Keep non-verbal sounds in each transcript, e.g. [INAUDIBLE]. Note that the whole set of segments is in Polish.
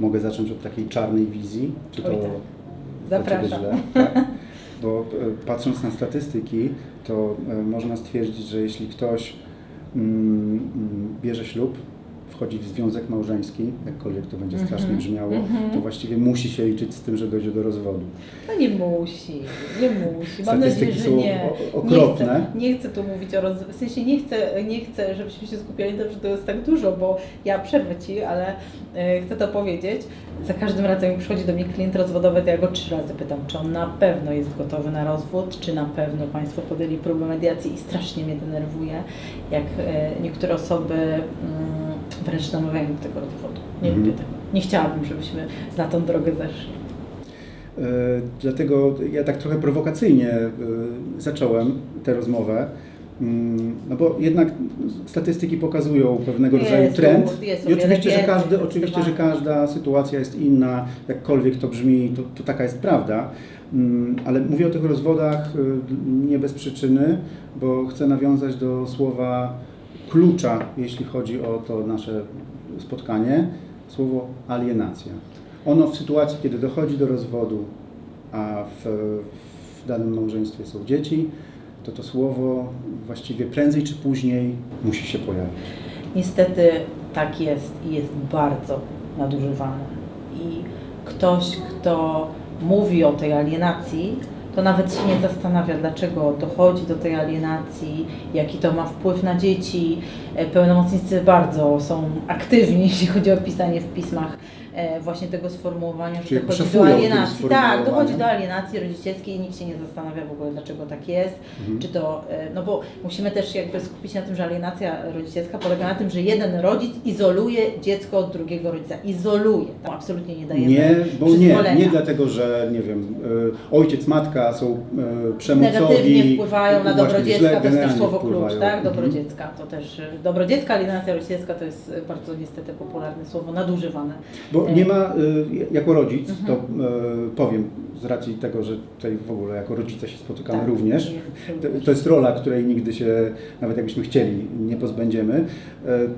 mogę zacząć od takiej czarnej wizji, czy to Oj, tak. Zapraszam. źle? Tak? Bo e, patrząc na statystyki, to e, można stwierdzić, że jeśli ktoś mm, mm, bierze ślub, wchodzi w związek małżeński, jakkolwiek to będzie strasznie Mhm. brzmiało, Mhm. to właściwie musi się liczyć z tym, że dojdzie do rozwodu. No nie musi, nie musi. Mam nadzieję, że są nie. o- okropne. Nie chcę, nie chcę tu mówić o roz... W sensie nie chcę, nie chcę, żebyśmy się skupiali na tym, że to jest tak dużo, bo ja przerwę Ci, ale e, chcę to powiedzieć. Za każdym razem, jak przychodzi do mnie klient rozwodowy, to ja go trzy razy pytam, czy on na pewno jest gotowy na rozwód, czy na pewno Państwo podjęli próbę mediacji i strasznie mnie denerwuje, jak e, niektóre osoby mm, wręcz namawiają do tego rozwodu. Nie Mhm. lubię tego. Nie chciałabym, żebyśmy na tą drogę zeszli. E, Dlatego ja tak trochę prowokacyjnie e, zacząłem tę rozmowę. Mm, No bo jednak statystyki pokazują pewnego Jest, rodzaju trend. jest I oczywiście, że, każdy, oczywiście, że każda sytuacja jest inna, jakkolwiek to brzmi, to, to taka jest prawda. Mm, Ale mówię o tych rozwodach y, nie bez przyczyny, bo chcę nawiązać do słowa klucza, jeśli chodzi o to nasze spotkanie, słowo alienacja. Ono w sytuacji, kiedy dochodzi do rozwodu, a w, w danym małżeństwie są dzieci, to to słowo właściwie prędzej czy później musi się pojawić. Niestety tak jest i jest bardzo nadużywane. I ktoś, kto mówi o tej alienacji, to nawet się nie zastanawia, dlaczego dochodzi do tej alienacji, jaki to ma wpływ na dzieci. E, Pełnomocnicy bardzo są aktywni, [LAUGHS] jeśli chodzi o pisanie w pismach właśnie tego sformułowania, że Czyli dochodzi do alienacji. Tak, dochodzi do alienacji rodzicielskiej i nikt się nie zastanawia w ogóle, dlaczego tak jest. Mhm. Czy to, e, no bo musimy też jakby skupić się na tym, że alienacja rodzicielska polega na tym, że jeden rodzic izoluje dziecko od drugiego rodzica. Izoluje. Tam absolutnie nie dajemy Nie, bo nie, nie dlatego, że nie wiem, y, ojciec, matka są przemocowi. Negatywnie wpływają na dobro dziecka, to jest też słowo klucz, wpływają. tak? Dobro Mhm. dziecka to też, e, dobro dziecka, alienacja rodzicielska to jest e, bardzo niestety popularne słowo, nadużywane. Bo nie ma, y, jako rodzic, Mhm. to y, powiem, z racji tego, że tutaj w ogóle jako rodzice się spotykamy Tak, również, to, to jest rola, której nigdy się, nawet jakbyśmy chcieli, nie pozbędziemy, y,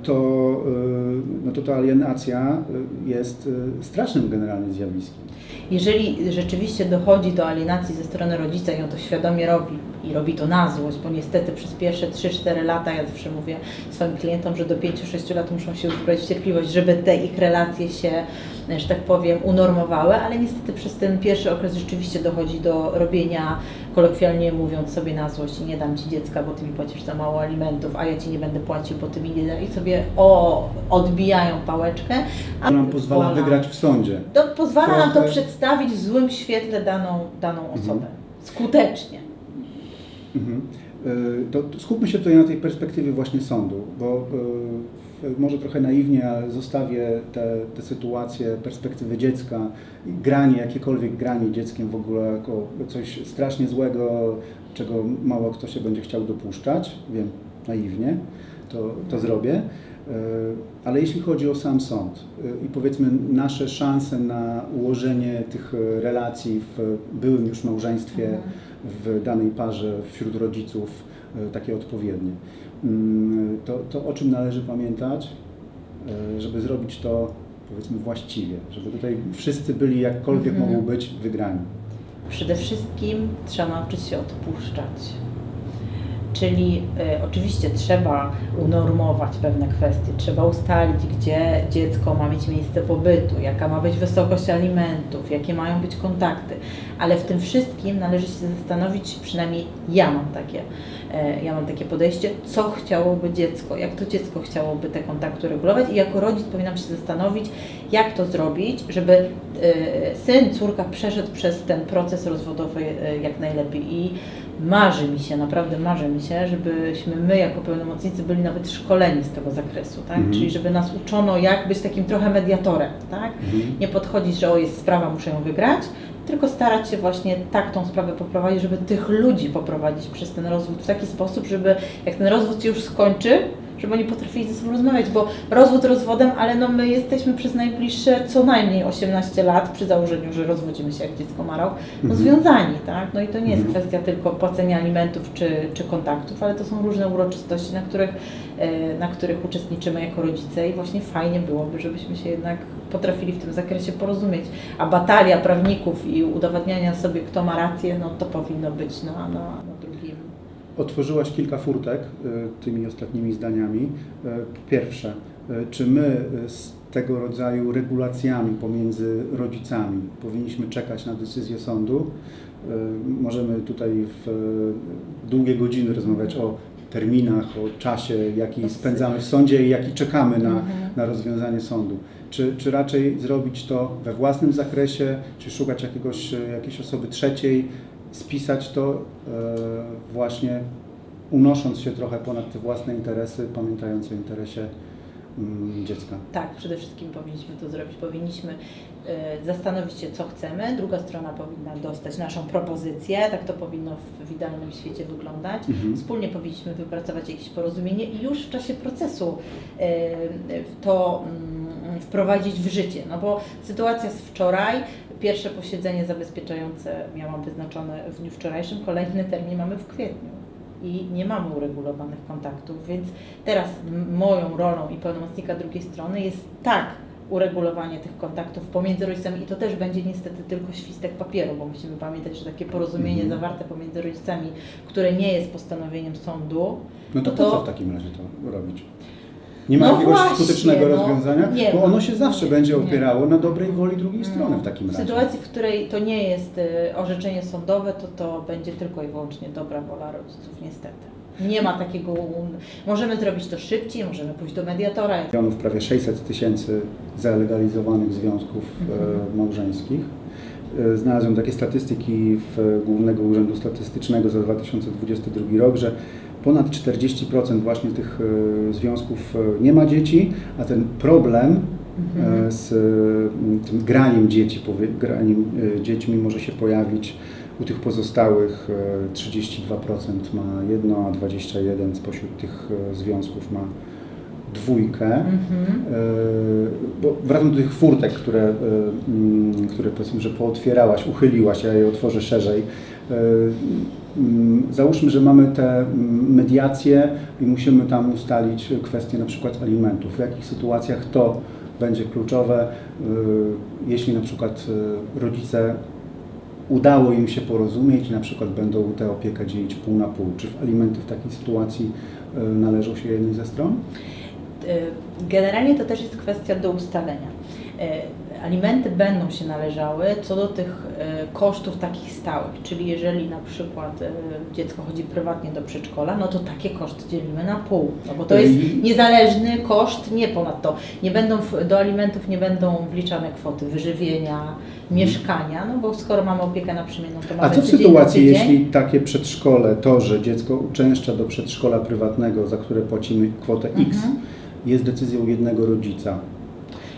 to, y, no to ta alienacja y, jest strasznym generalnie zjawiskiem. Jeżeli rzeczywiście dochodzi do alienacji ze strony rodzica i on to świadomie robi i robi to na złość, bo niestety przez pierwsze 3-4 lata, ja zawsze mówię swoim klientom, że do 5-6 lat muszą się uzbroić w cierpliwość, żeby te ich relacje się, że tak powiem, unormowały, ale niestety przez ten pierwszy okres rzeczywiście dochodzi do robienia, kolokwialnie mówiąc sobie na złość nie dam Ci dziecka, bo Ty mi płacisz za mało alimentów, a ja Ci nie będę płacił, bo Ty mi nie da i sobie o, odbijają pałeczkę. a To nam pozwala wola- wygrać w sądzie. to pozwala nam to Trochę- przedstawić w złym świetle daną, daną Mhm. osobę. Skutecznie. Mhm. Y, To skupmy się tutaj na tej perspektywie właśnie sądu, bo y, może trochę naiwnie, zostawię te, te sytuacje, perspektywy dziecka, granie, jakiekolwiek granie dzieckiem w ogóle jako coś strasznie złego, czego mało kto się będzie chciał dopuszczać, wiem, naiwnie, to, to zrobię. Y, Ale jeśli chodzi o sam sąd y, i powiedzmy nasze szanse na ułożenie tych y, relacji w byłym już małżeństwie, Mhm. w danej parze wśród rodziców e, takie odpowiednie. Mm, To, to o czym należy pamiętać, e, żeby zrobić to powiedzmy właściwie, żeby tutaj wszyscy byli jakkolwiek Mhm. mogą być wygrani. Przede wszystkim trzeba nauczyć się odpuszczać. Czyli y, oczywiście trzeba unormować pewne kwestie, trzeba ustalić, gdzie dziecko ma mieć miejsce pobytu, jaka ma być wysokość alimentów, jakie mają być kontakty, ale w tym wszystkim należy się zastanowić, przynajmniej ja mam takie, e, ja mam takie podejście, co chciałoby dziecko, jak to dziecko chciałoby te kontakty regulować i jako rodzic powinnam się zastanowić, jak to zrobić, żeby e, syn, córka przeszedł przez ten proces rozwodowy e, jak najlepiej. I marzy mi się, naprawdę marzy mi się, żebyśmy my jako pełnomocnicy byli nawet szkoleni z tego zakresu, tak? Mhm. Czyli żeby nas uczono jak być takim trochę mediatorem, tak? Mhm. Nie podchodzić, że o jest sprawa, muszę ją wygrać, tylko starać się właśnie tak tą sprawę poprowadzić, żeby tych ludzi poprowadzić przez ten rozwód w taki sposób, żeby jak ten rozwód się już skończy, żeby oni potrafili ze sobą rozmawiać, bo rozwód rozwodem, ale no my jesteśmy przez najbliższe co najmniej 18 lat, przy założeniu, że rozwodzimy się jak dziecko marał, no Mhm. związani, tak? No i to nie jest Mhm. kwestia tylko płacenia alimentów czy, czy kontaktów, ale to są różne uroczystości, na których, e, na których uczestniczymy jako rodzice i właśnie fajnie byłoby, żebyśmy się jednak potrafili w tym zakresie porozumieć. A batalia prawników i udowadniania sobie, kto ma rację, no to powinno być na, na, na drugim. Otworzyłaś kilka furtek y, tymi ostatnimi zdaniami. Y, Pierwsze, y, czy my z tego rodzaju regulacjami pomiędzy rodzicami powinniśmy czekać na decyzję sądu? Możemy tutaj w długie godziny rozmawiać o terminach, o czasie, jaki spędzamy w sądzie i jaki czekamy na, Mhm. na rozwiązanie sądu. Czy, czy raczej zrobić to we własnym zakresie, czy szukać jakiegoś, jakiejś osoby trzeciej, spisać to e, właśnie unosząc się trochę ponad te własne interesy, pamiętając o interesie mm, dziecka. Tak, przede wszystkim powinniśmy to zrobić. Powinniśmy e, zastanowić się, co chcemy. Druga strona powinna dostać naszą propozycję. Tak to powinno w, idealnym świecie wyglądać. Mhm. Wspólnie powinniśmy wypracować jakieś porozumienie i już w czasie procesu e, to mm, wprowadzić w życie. No bo sytuacja z wczoraj, pierwsze posiedzenie zabezpieczające miałam wyznaczone w dniu wczorajszym, kolejny termin mamy w kwietniu. I nie mamy uregulowanych kontaktów, więc teraz moją rolą i pełnomocnika drugiej strony jest tak uregulowanie tych kontaktów pomiędzy rodzicami i to też będzie niestety tylko świstek papieru, bo musimy pamiętać, że takie porozumienie Mhm. zawarte pomiędzy rodzicami, które nie jest postanowieniem sądu, No to No po to- co w takim razie to robić? Nie ma No jakiegoś właśnie, skutecznego no, rozwiązania, nie bo ma. ono się zawsze Nie, będzie nie. opierało na dobrej woli drugiej strony w takim W razie. sytuacji, w której to nie jest y, orzeczenie sądowe, to to będzie tylko i wyłącznie dobra wola rodziców, niestety. Nie ma takiego. Możemy zrobić to szybciej, możemy pójść do mediatora. milionów, prawie 600 tysięcy zalegalizowanych związków Mhm. e, małżeńskich. E, Znalazłem takie statystyki w Głównego Urzędu Statystycznego za 2022 rok, że ponad 40% właśnie tych e, związków e, nie ma dzieci, a ten problem Mhm. e, z m, tym graniem dzieci, graniem dziećmi może się pojawić u tych pozostałych e, 32% ma jedno, a 21% spośród tych związków ma dwójkę. Mhm. Bo wracam do tych furtek, które, które powiedzmy, że pootwierałaś, uchyliłaś, ja je otworzę szerzej. Mm, Załóżmy, że mamy te mm, mediacje i musimy tam ustalić kwestię na przykład alimentów. W jakich sytuacjach to będzie kluczowe, e, jeśli na przykład e, rodzice udało im się porozumieć i na przykład będą tę opiekę dzielić pół na pół. Czy alimenty w takiej sytuacji e, należą się jednej ze stron? Y, Generalnie to też jest kwestia do ustalenia. Alimenty będą się należały co do tych y, kosztów takich stałych, czyli jeżeli na przykład y, dziecko chodzi prywatnie do przedszkola, no to takie koszty dzielimy na pół, no bo to jest niezależny koszt, nie ponadto. Nie będą, do alimentów nie będą wliczane kwoty wyżywienia, mieszkania, no bo skoro mamy opiekę naprzemienną, to A mamy co w sytuacji, jeśli takie przedszkole, to, że dziecko uczęszcza do przedszkola prywatnego, za które płacimy kwotę X, Mhm. jest decyzją jednego rodzica?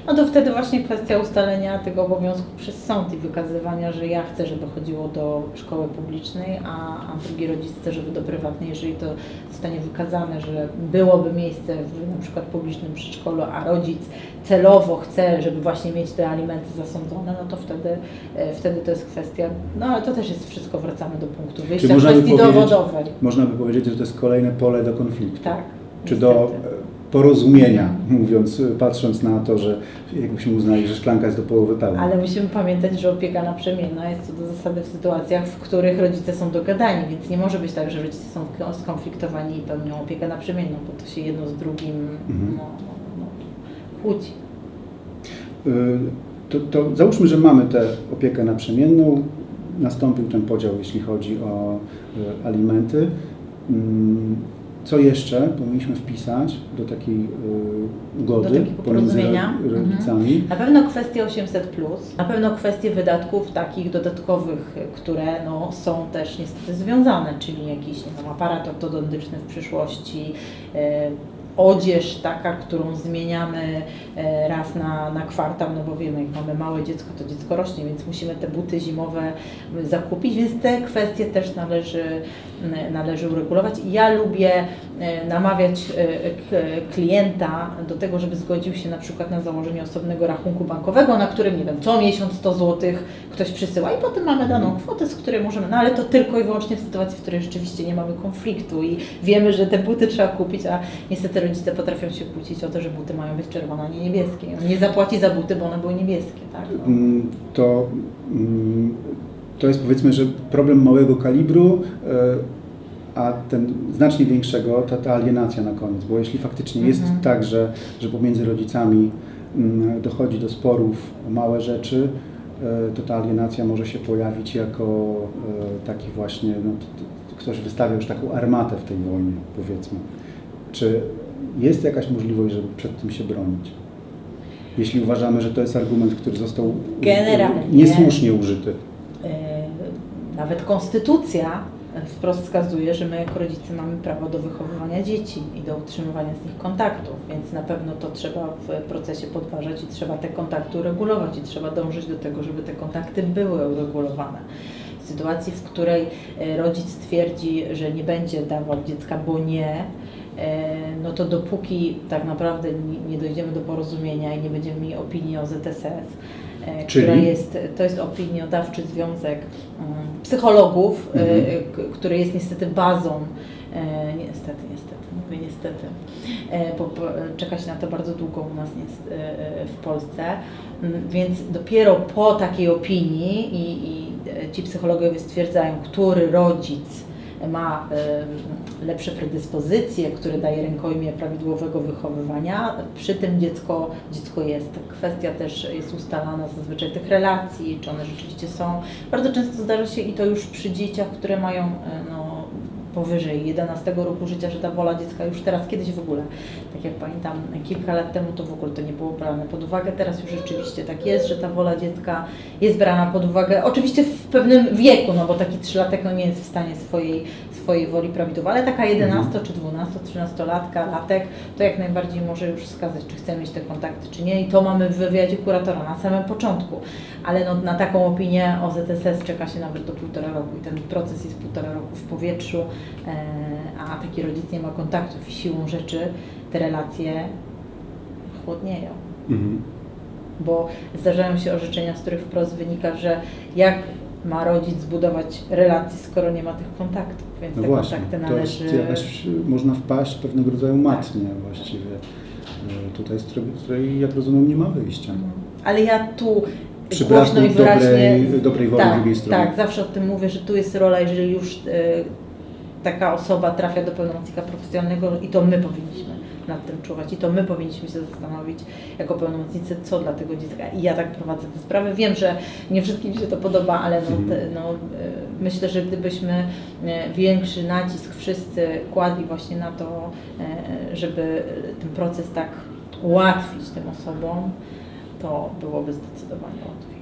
No to wtedy właśnie kwestia ustalenia tego obowiązku przez sąd i wykazywania, że ja chcę, żeby chodziło do szkoły publicznej, a, a drugi rodzic chce, żeby do prywatnej. Jeżeli to zostanie wykazane, że byłoby miejsce w na przykład publicznym przedszkolu, a rodzic celowo chce, żeby właśnie mieć te alimenty zasądzone, no to wtedy, e, wtedy to jest kwestia, no ale to też jest wszystko, wracamy do punktu wyjścia kwestii dowodowej. Można by powiedzieć, że to jest kolejne pole do konfliktu. Tak. Czy niestety. do porozumienia, mówiąc, patrząc na to, że jakbyśmy uznali, że szklanka jest do połowy pełna. Ale musimy pamiętać, że opieka naprzemienna jest co do zasady w sytuacjach, w których rodzice są dogadani, więc nie może być tak, że rodzice są skonfliktowani i pełnią opiekę naprzemienną, bo to się jedno z drugim Mhm. no, no, no, kłóci. Y, To, to załóżmy, że mamy tę opiekę naprzemienną, nastąpił ten podział, jeśli chodzi o y, alimenty. Co jeszcze powinniśmy wpisać do takiej y, ugody Do pomiędzy rodzicami? Na pewno kwestie 800, na pewno kwestie wydatków takich dodatkowych, które no, są też niestety związane, czyli jakiś nie wiem, aparat ortodontyczny w przyszłości, e, odzież taka, którą zmieniamy e, raz na, na kwartał, no bo wiemy, jak mamy małe dziecko, to dziecko rośnie, więc musimy te buty zimowe zakupić, więc te kwestie też należy, należy uregulować. Ja lubię e, namawiać e, klienta do tego, żeby zgodził się na przykład na założenie osobnego rachunku bankowego, na którym, nie wiem, co miesiąc 100 zł ktoś przysyła i potem mamy daną kwotę, z której możemy, no ale to tylko i wyłącznie w sytuacji, w której rzeczywiście nie mamy konfliktu i wiemy, że te buty trzeba kupić, a niestety rodzice potrafią się kłócić o to, że buty mają być czerwone, a nie niebieskie. On nie zapłaci za buty, bo one były niebieskie, tak? No. Mm, to, mm, to jest powiedzmy, że problem małego kalibru, e, a ten znacznie większego to ta alienacja na koniec, bo jeśli faktycznie jest Mhm. tak, że, że pomiędzy rodzicami mm, dochodzi do sporów o małe rzeczy, e, to ta alienacja może się pojawić jako e, taki właśnie, no, ktoś wystawia już taką armatę w tej wojnie, powiedzmy. Czy jest jakaś możliwość, żeby przed tym się bronić? Jeśli uważamy, że to jest argument, który został Generalnie. niesłusznie użyty. E, Nawet konstytucja wprost wskazuje, że my jako rodzice mamy prawo do wychowywania dzieci i do utrzymywania z nich kontaktów, więc na pewno to trzeba w procesie podważać i trzeba te kontakty uregulować i trzeba dążyć do tego, żeby te kontakty były uregulowane. W sytuacji, w której e, rodzic twierdzi, że nie będzie dawał dziecka, bo nie, no to dopóki tak naprawdę nie- dojdziemy do porozumienia i nie będziemy mieli opinii o ZSS, e, Czyli? która jest, to jest opiniodawczy związek mm, psychologów, e, Mhm. który jest niestety bazą, e, niestety, niestety, mówię niestety, e, bo e, czeka się na to bardzo długo u nas e, e, w Polsce, Mm, więc dopiero po takiej opinii i, i e, ci psychologowie stwierdzają, który rodzic ma lepsze predyspozycje, który daje rękojmię prawidłowego wychowywania, przy tym dziecko, dziecko jest. Kwestia też jest ustalana zazwyczaj tych relacji, czy one rzeczywiście są. Bardzo często zdarza się i to już przy dzieciach, które mają e, no, powyżej 11 roku życia, że ta wola dziecka już teraz, kiedyś w ogóle, tak jak pamiętam, kilka lat temu to w ogóle to nie było brane pod uwagę, teraz już rzeczywiście tak jest, że ta wola dziecka jest brana pod uwagę, oczywiście w pewnym wieku, no bo taki trzylatek no nie jest w stanie swojej, swojej woli prawidłowo, ale taka 11 czy 12, 13 latka, latek, to jak najbardziej może już wskazać, czy chce mieć te kontakty, czy nie. I to mamy w wywiadzie kuratora na samym początku, ale no, na taką opinię o ZSS czeka się nawet do półtora roku i ten proces jest półtora roku w powietrzu, a taki rodzic nie ma kontaktów i siłą rzeczy te relacje chłodnieją Mhm. bo zdarzają się orzeczenia, z których wprost wynika, że jak ma rodzic zbudować relacje, skoro nie ma tych kontaktów, więc No te właśnie, kontakty to jest należy... jakaś, można wpaść w pewnego rodzaju matnię właściwie, e, tutaj z której, jak rozumiem, nie ma wyjścia. Ale ja tu głośno i wyraźnie... dobrej, dobrej woli tak, drugiej strony. Tak, zawsze o tym mówię, że tu jest rola, jeżeli już e, taka osoba trafia do pełnomocnika profesjonalnego i to my powinniśmy nad tym czuwać i to my powinniśmy się zastanowić jako pełnomocnicy, co dla tego dziecka. I ja tak prowadzę te sprawy. Wiem, że nie wszystkim się to podoba, ale no, Mhm. te, no, e, myślę, że gdybyśmy e, większy nacisk wszyscy kładli właśnie na to, e, żeby ten proces tak ułatwić tym osobom, to byłoby zdecydowanie łatwiej.